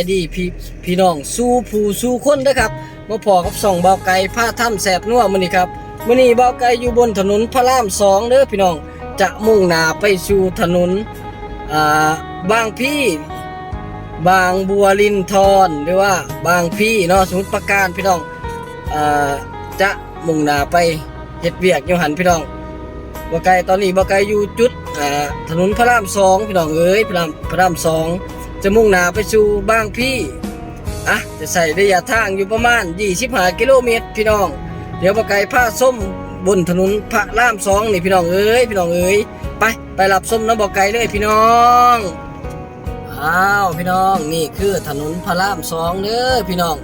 สวัสดีพี่พี่น้องสู้ผู้สู้คนนะครับมาพอกับส่องเบาไก่ผ้าถ้ำแสบนัวมื้อนี้ครับมื้อนี้เบาไก่อยู่บนถนนพระรามสองเด้อพี่น้องจะมุ่งหน้าไปสู่ถนนอ่าบางพี่บางบัวลินทอนหรือว่าบางพี่เนาะสมุทรปราการพี่น้องอ่าจะมุ่งหน้าไปเฮ็ดเวียกอยู่หันพี่น้องเบาไก่ตอนนี้เบาไก่อยู่จุดอ่าถนนพระรามสองพี่น้องเอ้ยพระรามพระรามสอง จะมุ่งหน้าไปสู่บางพี่อะจะใส่ระยะทางอยู่ประมาณ 25 กิโลเมตรพี่น้อง เดี๋ยวปะไก่ผ้าส้มบนถนนพระรามสองนี่พี่น้องเอ้ยพี่น้องเอ้ยไปไปรับส้มน้ำบอกไก่เลยพี่น้องอ้าวพี่น้องนี่คือถนนพระรามสองเด้อพี่น้อง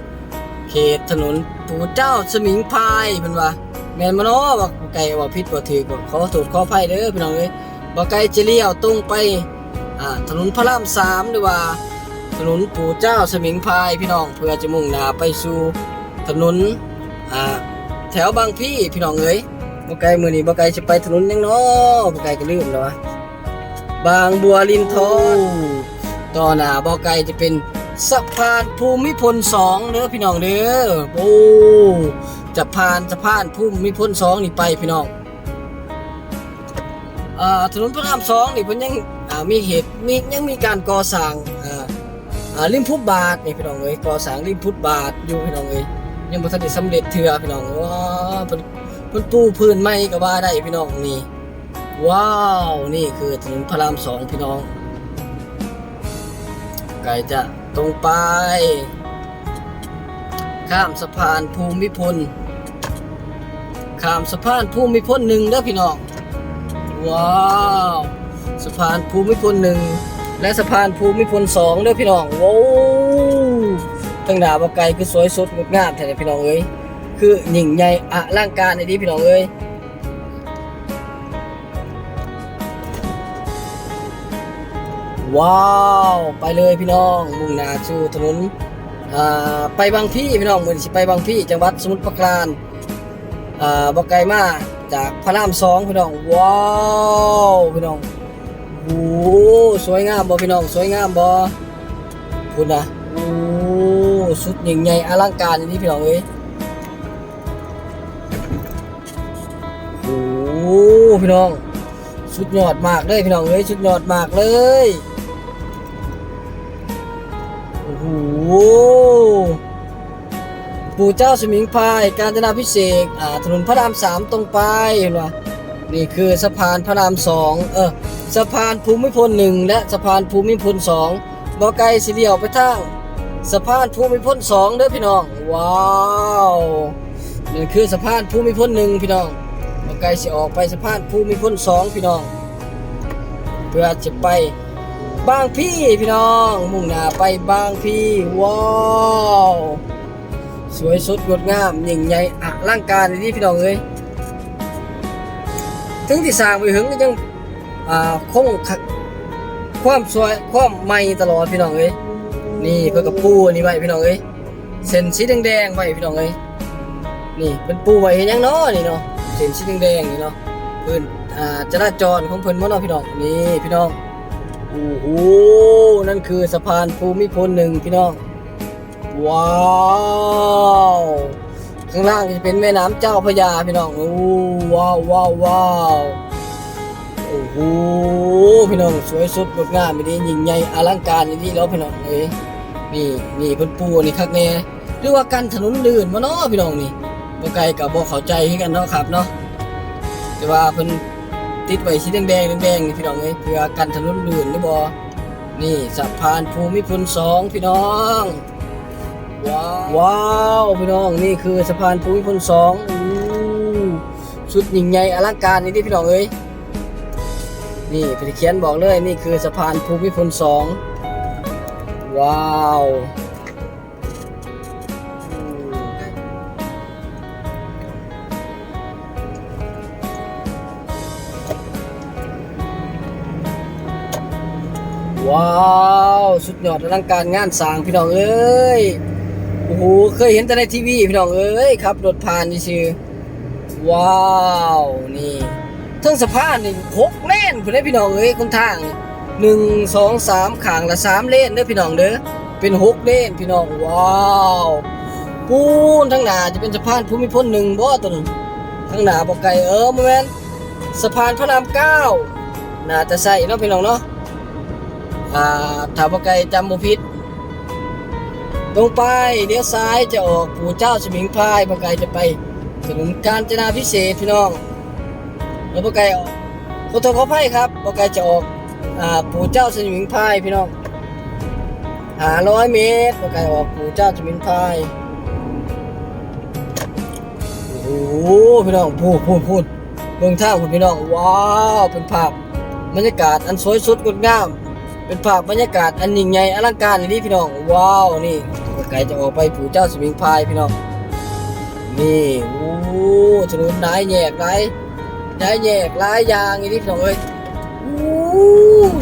เขตถนนปู่เจ้าสมิงพายเป็นว่าแมนมาเนาะบอกไก่ว่าผิดบ่ถือบ่ขอโทษขออภัยเด้อพี่น้องเอ้ยบอกไก่จะเลี้ยวตรงไป ถนนพระรามสามหรือว่า ถนนปู่เจ้าสมิงพายพี่น้องเพื่อจะมุ่งหน้าไปสู่ถนนแถวบางพี่พี่น้องเอ้ยบ่ไกลมือนี้บ่ไกลจะไปถนนยังเนาะบ่ไกลก็ลืมแล้ววะบางบัวลินทอนต่อหน้าบ่ไกลจะเป็นสะพานภูมิพล2เด้อพี่น้องเด้อโอ้จะผ่านสะพานภูมิพล2นี่ไปพี่น้องอ่าถนนพระรามสองนี่เพิ่นยัง มีเหตุมียังมีการก่อสร้างอ่าริมฟุตบาทนี่พี่น้องเอ้ยก่อสร้างริมฟุตบาทอยู่พี่น้องเอ้ยยังบ่ทันได้สำเร็จเทื่อพี่น้องว้าเพิ่นเพิ่นปูพื้นใหม่ก็ว่าได้พี่น้องนี่ว้าวนี่คือถนนพระรามสองพี่น้องไกลจะตรงไป ข้ามสะพานภูมิพลข้ามสะพานภูมิพลหนึ่งเด้อพี่น้อง ว้าว สะพานภูมิพลหนึ่งและสะพานภูมิพลสองเด้อพี่น้องโว้าวตั้งดาบไกลคือสวยสดงดงามแท้พี่น้องเอ้ยคือหยิ่งใหญ่อลังการในดีพี่น้องเอ้ยว้าวไปเลยพี่น้องมุ่งหน้าสู่ถนนอ่าไปบางพี่พี่น้องเหมือนสิไปบางพี่จังหวัดสมุทรปราการอ่าบ่ไกลมาจากพระรามสองพี่น้องว้าวพี่น้อง โอ้สวยงามบ่พี่น้องสวยงามบ่คุณนะโอ้สุดยิ่งใหญ่อลังการอย่างนี้พี่น้องเอ้ยโอ้พี่น้อง สุดยอดมากเลยพี่น้องเอ้ยสุดยอดมากเลยโอ้โหปู่เจ้าสมิงพายกาญจนาพิเศษอ่าถนนพระรามสามตรงไปเห็นปะนี่คือสะพานพระรามสองเออ สะพานภูมิพลหนึ่งและสะพานภูมิพลสองบอไกลสีเดียวไปทางสะพานภูมิพลสองเด้อพี่น้อง ว้าวนี่คือสะพานภูมิพลหนึ่งพี่น้องบอไกลสิออกไปสะพานภูมิพลสองพี่น้อง เพื่อจะไปบางพี่พี่น้อง มุ่งหน้าไปบางพี่ว้าวสวยสดงดงามยิ่งใหญ่อลังการนี่พี่น้องเอ้ยถึงที่สร้างไปถึงก็ยัง อ่าคงความสวยความใหม่ตลอดพี่น้องเอ้ยนี่เพื่อกับปูนี่ไว้พี่น้องเอ้ยเส้นสีแดงๆไว้พี่น้องเอ้ยนี่เป็นปูไว้เห็นยังเนาะนี่เนาะเส้นสีแดงๆนี่เนาะเพิ่นอ่าจราจรของเพิ่นบ่เนาะพี่น้องนี่พี่น้องโอ้โหนั่นคือสะพานภูมิพลหนึ่งพี่น้องว้าวข้างล่างจะเป็นแม่น้ำเจ้าพระยาพี่น้องโอ้ว้าวว้าวว้าว โอ้โหพี่น้องสวยสุดงดงามดียิ่งใหญ่อลังการดีแล้วพี่น้องเอ้ยนี่นี่เพิ่นปูนี่คักแน่หรือว่ากันถนนลื่นมาเนาะพี่น้องนี่บ่ไกลกับบ่เข้าใจคือกันเนาะครับเนาะแต่ว่าเพิ่นติดไว้สีแดงแดงๆแดงๆนี่พี่น้องเอ้ยเพื่อกันถนนลื่นหรือบ่นี่สะพานภูมิพลสองพี่น้องว้าวว้าวพี่น้องนี่คือสะพานภูมิพลสองอู้สุดยิ่งใหญ่อลังการนี่ที่พี่น้องเอ้ย นี่พี่เขียนบอกเลยนี่คือสะพานภูมิพลสองว้าวว้าวสุดยอดอลังการงานสร้างพี่น้องเอ้ยโอ้โหเคยเห็นแต่ในทีวีพี่น้องเอ้ยครับรถผ่านนี่ชื่อว้าวนี่ ทั้งสะพานนี่หกเลนคุณได้พี่น้องเอ้ยคนทางหนึ่งสองสามขางละสามเลนเด้อพี่น้องเด้อเป็นหกเลนพี่น้องว้าวปูนทั้งหน้าจะเป็นสะพานภูมิพลหนึ่งบ่ตัวนึงทั้งหน้าบ่ไกลเออบ่แม่นสะพานพระรามเก้าน่าจะใส่เนาะพี่น้องเนาะอ่าถ้าบ่ไกลจำบ่ผิดตรงไปเลี้ยวซ้ายจะออกปู่เจ้าสมิงพรายบ่ไกลจะไปถนนกาญจนาพิเศษพี่น้อง แล้วบ่ไกลออกขอโทษขออภัยครับบ่ไกลจะออกอ่าปู่เจ้าสมิงพายพี่น้อง500เมตรบ่ไกลออกปู่เจ้าสมิงพายโอ้โหพี่น้องพูดพูดพูดเบิ่งทาคุณพี่น้องว้าวเป็นภาพบรรยากาศอันสวยสดงดงาม เป็นภาพบรรยากาศอันยิ่งใหญ่อลังการนี่พี่น้องว้าวนี่ไกลจะออกไปปู่เจ้าสมิงพายพี่น้องนี่โอ้ถนนหลายแยกหลา ยหลายแยกหลายอยางนี่พี่น้องเอ้ยโอ้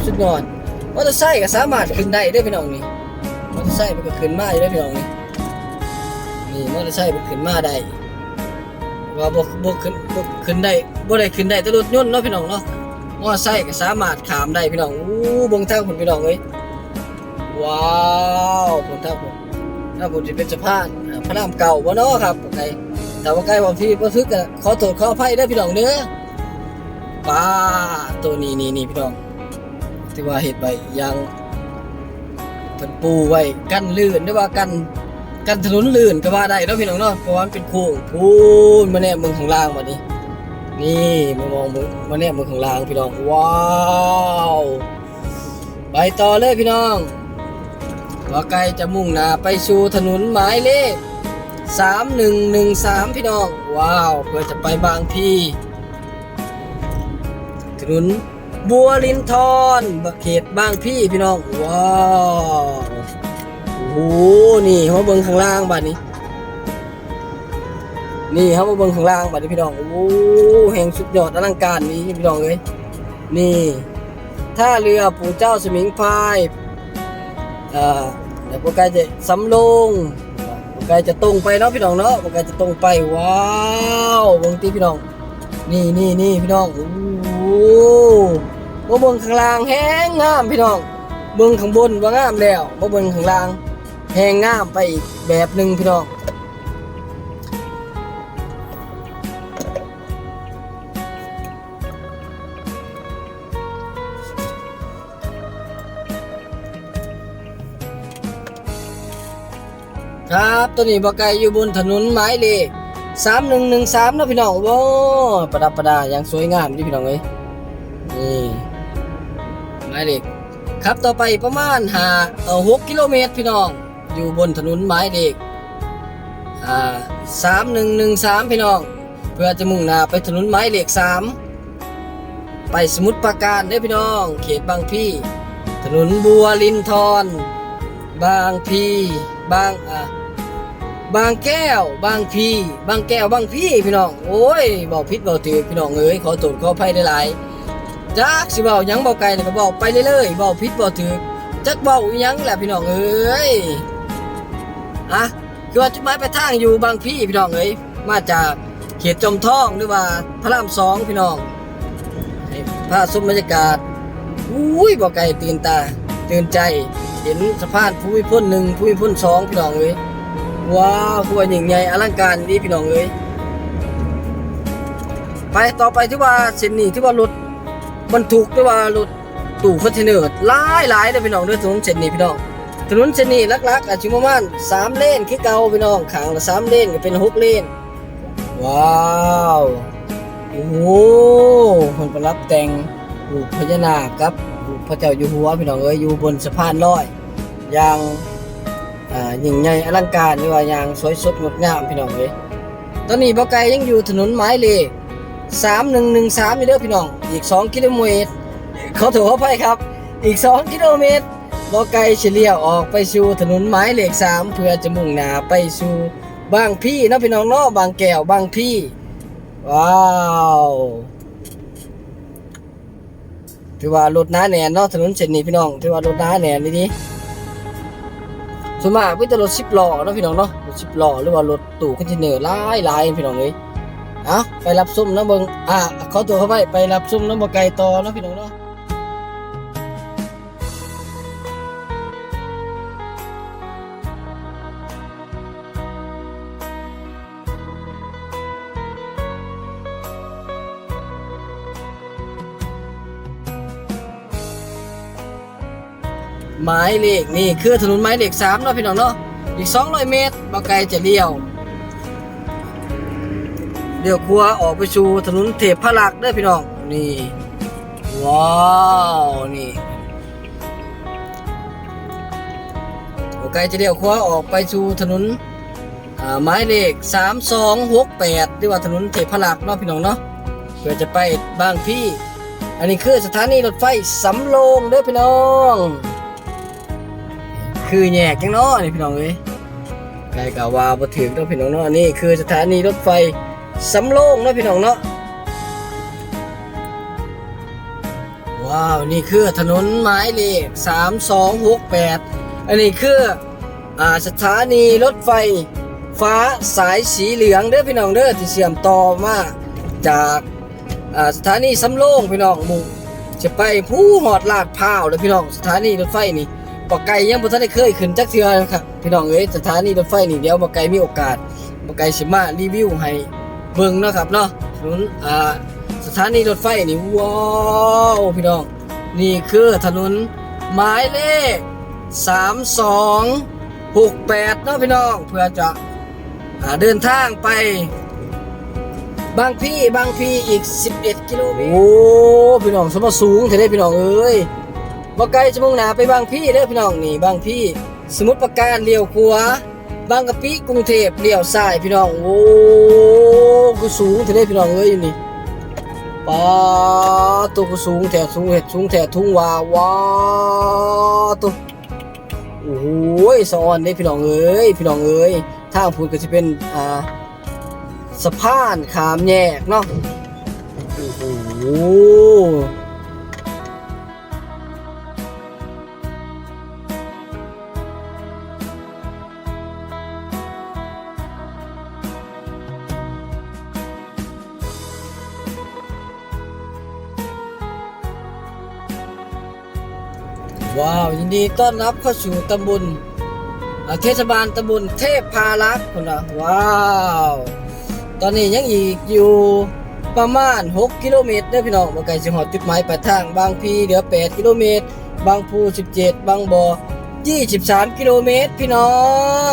สุดยอดมอเตอร์ไซค์ก็สามารถขึ้นได้เด้วยพี่น้องนี่มอเตอร์ไซค์มันก็ขึ้นมาได้พี่น้องนี่นี่มอเตอร์ไซค์มันขึ้นมาได้ว่าบ่บ่ขึ้นบ่ขึ้นได้บ่ได้ขึ้นได้แต่รถยนต์เนาะพี่น้องเนาะมอไซค์ก็สามารถขามได้พี่น้องอู้บงทางคุณพี่น้องเอ้ยว้าวบนทางคุณถ้าผมจะเป็นสะพานพระรามเก่าบ่เนาะครับโอเคแต่ว่าใกล้วันที่บ่ทึกก็ขอโทษขออภัยเด้พี่น้องเด้อ ป้าตัวนี้นี่นี่พี่น้องที่ว่าเฮ็ดไว้อยังเพิ่นปูไว้กันลื่นหรือว่ากันกันถนนลื่นก็ว่าได้เนาะพี่น้องเนาะเพราะว่ามันเป็นโค้งพูนมาแน่เมืองข้างล่างบัดนี้ นี่มามองมือมาเนี่ยมือข้างล่างพี่น้องว้าวไปต่อเลยพี่น้องว่าไกลจะมุ่งหน้าไปสู่ถนนหมายเลข3113พี่น้อง ว้าวเพื่อจะไปบางพี่ ถนนบัวลินทอนเขตบางพี่พี่น้อง ว้าวโอ้โหนี่มาเบิ่งข้างล่างบัดนี้ นี่ครับมาเบิ่งข้างล่างบัดนี้พี่น้องโอ้แห่งสุดยอดอลังการนี้พี่น้องเอ้ยนี่ท่าเรือปู่เจ้าสมิงพายเอ่าเดี๋ยวพวกกายจะสำโรงพวกกายจะตรงไปเนาะพี่น้องเนาะพวกกายจะตรงไปว้าวเบิ่งตีพี่น้อง นี่นี่นี่พี่น้องโอ้ มาเบิ่งข้างล่างแห้งงามพี่น้อง เบิ่งข้างบนว่างามแล้วมาเบิ่งข้างล่างแห้งงามไปอีกแบบหนึ่งพี่น้อง ครับตัวนี้บกไก่อยู่บนถนนหมายเลขสามหนึ่งหนึ่งสามนะพี่น้องโว้ประดับประดาอย่างสวยงามที่พี่น้องเอ้ย นี่หมายเลขครับต่อไปประมาณหาเอ่อหกกิโลเมตรพี่น้อง อยู่บนถนนหมายเลขอ่าสามหนึ่งหนึ่งสามพี่น้อง เพื่อจะมุ่งหน้าไปถนนหมายเลขสามไปสมุทรปราการเด้พี่น้อง เขตบางพี่ ถนนบัวลินทอนบางพีบางอ่าบางแก้ว บางพี บางแก้ว บางพี่พี่น้อง โอ้ยเบาพิษเบาถือพี่น้องเอ้ยขอโทษขออภัยหลายๆ จักสิเบาหยังเบาไกลเลยก็บอกไปเรื่อยๆเบาพิษเบาถือจักบอีหยังแหละพี่น้องเอ้ยอะคือว่าจุดหมายไปลายทางอยู่บางพี่พี่น้องเอ้ยมาจากเขตจอมทองหรือว่าพระรามสองพี่น้องให้พาชมบรรยากาศอุ้ยเบาไกลตื่นตาตื่นใจเห็นสะพานภูมิพลหนึ่งภูมิพลสองพี่น้องเอ้ยว้าวคือว่ายิ่งใหญ่อลังการนี่พี่น้องเอ้ยไปต่อไปที่ว่าเส้นนี้ที่ว่ารถ บรรทุกที่ว่ารถตู้คอนเทนเนอร์หลายหลายเลยพี่น้องเด้อถนนเส้นนี้พี่น้องถนนเส้นนี้ลักๆอาจจะประมาณสามเลนคือเก่าพี่น้องขางละสามเลนก็เป็นหกเลนว้าวโอ้โหคนประรับแต่งรูปพญานาคครับรูปพระเจ้าอยู่หัวพี่น้องเอ้ยอยู่บนสะพานลอยอย่างอ่ายิ่งใหญ่อลังการนี่ว่าอย่างสวยสดงดงามพี่น้องเลยตอนนี้บ่ไกลยังอยู่ถนนหมายเลข3113นี่เด้อพี่น้อง อีก2กิโลเมตรเขอโทษขออภัยครับ อีก2กิโลเมตรบ่ไกลเฉลี่ยออกไปสู่ถนนหมายเลข3เพื่อจะมุ่งหน้าไปสู่บางพี่นะพี่น้องเนาะบางแก้วบางพี่ ว้าวถือว่ารถน้าแน่นเนาะถนนเส้นนี้พี่น้องถือว่ารถน้าแน่นนี่ดีส่วนมากเป็นแต่รถสิบล้อเนาะพี่น้องเนาะรถสิบล้อหรือว่ารถตู้คอนเทนเนอร์หลายหลายพี่น้องเลย เอาไปรับซุ่มน้ำเบิงอ่าเขาตัวเข้าไปไปรับซุ่มน้ำบไก่ต่อเนาะพี่น้องเนาะหมายเลขนี่คือถนนหมายเลขสามเนาะพี่น้องเนาะอีก 200 เมตรบาไกลจะเลี้ยว เลี้ยวขวออกไปสู่ถนนเทพพระลักษ์เด้อพี่น้อง นี่ ว้าวนี่บ่ไกลจะเลี้ยวขวาออกไปสู่ถนนอ่าหมายเลข 3268หรือว่าถนนเทพพรักษ์เนาะพี่น้องเนาะเพื่อจะไปบางพี่ อันนี้คือสถานีรถไฟสำโรงเด้อพี่น้อง คือแยกจังเนาะนี่พี่น้องเอ้ยไกลกะว่าบ่ถึงเนาะพี่น้องเนาะอันี่คือสถานีรถไฟ สำโรงเนาะพี่น้องเนาะว้าว นี่คือถนนหมายเลข3268 อันนี้คืออ่าสถานีรถไฟฟ้าสายสีเหลืองเด้อพี่น้องเด้อที่เชื่อมต่อมาจากอ่าสถานีสำโรงพี่น้องมุ่งจะไปผู้หอดลาดพร้าวเลยพี่น้องสถานีรถไฟนี่บอกไก่ยังบ่ทันได้เคยขึ้นจักเทื่อนะครับพี่น้องเอ้ยสถานีรถไฟนี่เดี๋ยวบอกไก่มีโอกาสบอกไก่สิมารีวิวให้ เบิ่งเนาะครับเนาะถนนอ่าสถานีรถไฟนี่ว้าวพี่น้องนี่คือถนนหมายเลข 3268เนาะพี่น้องเพื่อจะอเดินทางไป บางพี่บางพี่อีก 11 กิโลเมตรโอ้พี่น้องสมสูงเท่าได้พี่น้องเอ้ยบ่ไกลจะมุ่งหนาไปบางพี่เด้อพี่น้องนี่บางพี่สมุทรปราการเลี้ยวขวาบางกะปิกรุงเทพเลี้ยวซ้ายพี่น้องโอ้ กูสูงเท่าได้พี่น้องเอ้ยนี่ป้าตัวกูสูงแถสูงเห็ดสูงแถทุ่งวาว้าตัวโอ้ยสะออนเด้พี่น้องเอ้ยพี่น้องเอ้ยทางพูดก็จะเป็นอ่าสะพานขามแยกเนาะโอ้โห ว้าว ยินดีต้อนรับเข้าสู่ตำบลเทศบาลตำบลเทพพารักษ์คนละว้าว ตอนนี้ยังอีกอยู่ประมาณ 6 กิโลเมตรเด้อพี่น้องบ่ไกลสิฮอดจุดหมายปลายทาง บางพีเหลือ 8 กิโลเมตร บางพู17 บางบ่อ23 กิโลเมตรพี่น้อ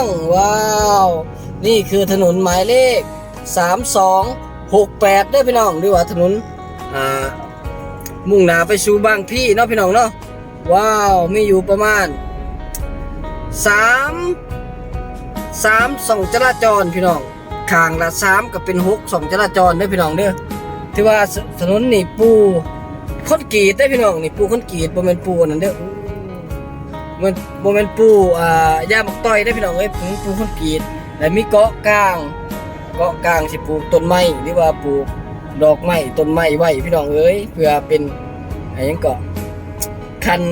ง ว้าว นี่คือถนนหมายเลข 3268เด้อพี่น้องหรือว่าถนนอ่ามุ่งหน้าไปสู่บางพี่เนาะพี่น้องเนาะ ว้าวมีอยู่ประมาณสามสามสองจราจรพี่น้องข้างละสามก็เป็นหกสองจราจรเด้พี่น้องเด้อที่ว่าถนนนี่ปูคอนกรีตได้พี่น้องนี่ปูคอนกรีตบ่แม่นปูนั่นเด้อมันบ่แม่นปูอ่าย่าบักต้อยได้พี่น้องเอ้ยปูคนกรีตแล้วมีเกาะกลางเกาะกลางสิปลูกต้นไม้หรือว่าปลูกดอกไม้ต้นไม้ไว้พี่น้องเอ้ยเพื่อเป็นอะไรยังเกาะ คัน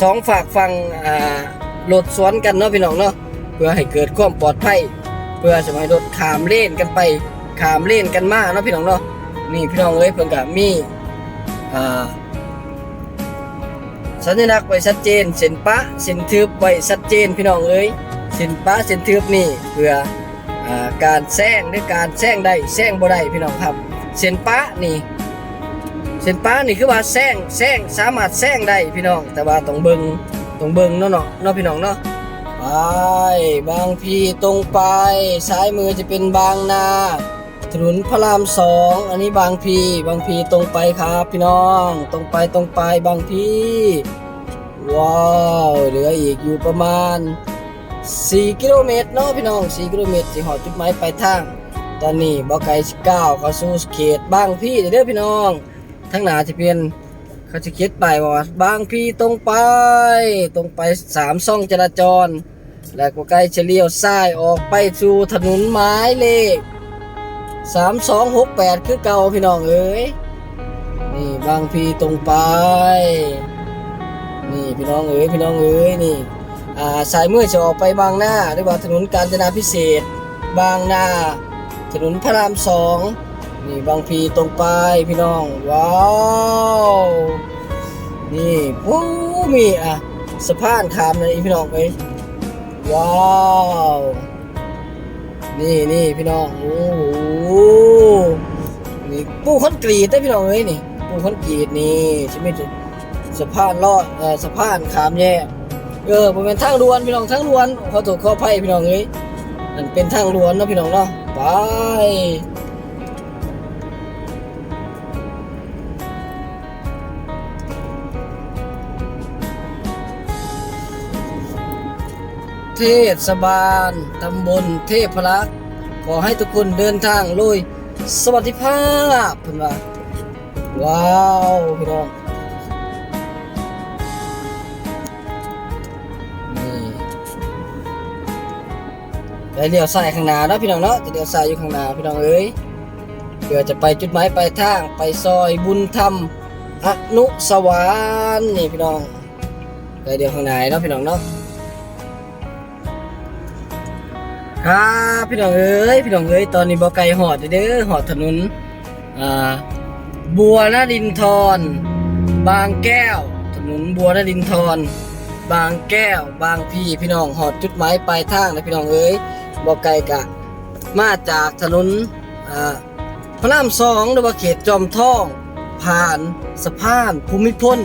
สองฝากฟังอ่าลดสวนกันเนาะพี่น้องเนาะเพื่อให้เกิดความปลอดภัย เพื่อจะไม่รถขามเล่นกันไปขามเล่นกันมาเนาะพี่น้องเนาะนี่พี่น้องเอ้ยเพิ่นก็มีอ่าสัญลักษณ์ไว้ชัดเจนเส้นปะเส้นทึบไว้ชัดเจนพี่น้องเอ้ยเส้นปะเส้นทึบนี่เพื่ออการแซงหรือการแซงได้แซงบ่ได้พี่น้องครับ เส้นปะนี่ เส้นป้านี่คือว่าแซงแซงสามารถแซงได้พี่น้อง แต่ว่าต้องเบิงต้องเบิงเนาะเนาะเนาะพี่น้องเนาะไปบางพีตรงไปซ้ายมือจะเป็นบางนาถนนพระรามสองอันนี้บางพีบางพีตรงไปครับพี่น้อง ตรงไปตรงไปบางพีว้าวเหลืออีกอยู่ประมาณ 4 กิโลเมตรเนาะพี่น้อง 4 กิโลเมตรสิหอดจุดหมายปลายทาง ตอนนี้บ่ไกลสิก้าวเข้าสู่เขตบางพีเด้อพี่น้อง ทั้งหนาจะเป็นเขาจะเขียนไปายว่าบางพีตรงไปตรงไปสามช่องจราจร แล้วก็ใกล้จะเลี้ยวซ้ายออกไปสู่ถนนไม้เลขสามสองหกแปดคือเก่าพี่น้องเอ้ยนี่บางพีตรงไป นี่พี่น้องเอ้ยพี่น้องเอ้ยนี่อ่าสายมือจะออกไปบางหน้าหรือว่าถนนกาญจนาพิเศษ บางหน้าถนนพระรามสอง นี่บางพีตรงไปพี่น้อง ว้าว นี่ปู้มีอะสะพานขามเลยพี่น้องเอ้ยว้าว นี่นี่พี่น้อง โอ้โห นี่ปูคอนกรีตได้พี่น้องเอ้ยนี่ปูคอนกรีตนี่ใช่ไหมจุสะพานลอดเอ่อสะพานขามแยกเออบ่แม่นทางด่วนพี่น้องทางด่วนขอโทษขออภัยพี่น้องเอ้ยมันเป็นทางด่วนเนาะพี่น้องเนาะไป เทศบาลตำบลเทพรักษ์ขอให้ทุกคนเดินทางโดยสวัสดิภาพเพิ่นว่าว้าวพี่น้องนี่ไปเลี้ยวซ้ายข้างหน้าเนาะพี่น้องเนาะจะเลี้ยวซ้ายอยู่ข้างหน้าพี่น้องเอ้ยเพื่อจะไปจุดหมายปลายทางไปซอยบุญธรรมอนุสวรรค์นี่พี่น้องเลี้ยวข้างหน้าเนาะพี่น้องเนาะ ครับพี่น้องเอ้ยพี่น้องเอ้ยตอนนี้บ่ไกลหอดเด้อหอดถนนอ่าบัวนาดินทรบางแก้ว ถนนบัวนาดินทรบางแก้ว บางพี่พี่น้องหอดจุดหมายปลายทางนะพี่น้องเอ้ยบอกไกลกะ มาจากถนนอ่าพระรามสองหรือว่าเขตจอมทอง ผ่านสะพานภูมิพล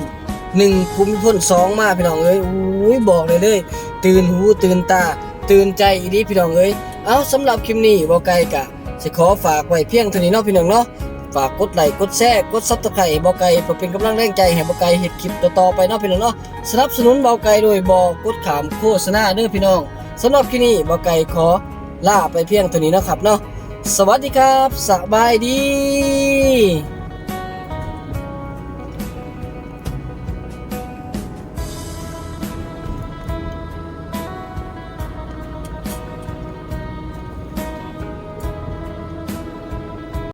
หนึ่งภูมิพลสองมาพี่น้องเอ้ยอุ้ยบอกเลยเลยตื่นหูตื่นตา ตื่นใจอีดีพี่น้องเอ้ยเอาสำหรับคลิปนี้บอไกลกะสิขอฝากไว้เพียงเท่านี้เนาะพี่น้องเนาะฝากกดไลค์กดแชร์กดซับสไครต์บาไก่เพื่อเป็นกำลังแรงใจให้บาไก่เฮ็ดคลิปต่อๆไปเนาะพี่น้องเนาะสนับสนุนบาไก่โดยบอกดขามโฆษณาเด้อพี่น้องสำหรับคลิปนี้บาไก่ขอลาไปเพียงเท่านี้นะครับเนาะสวัสดีครับสบายดี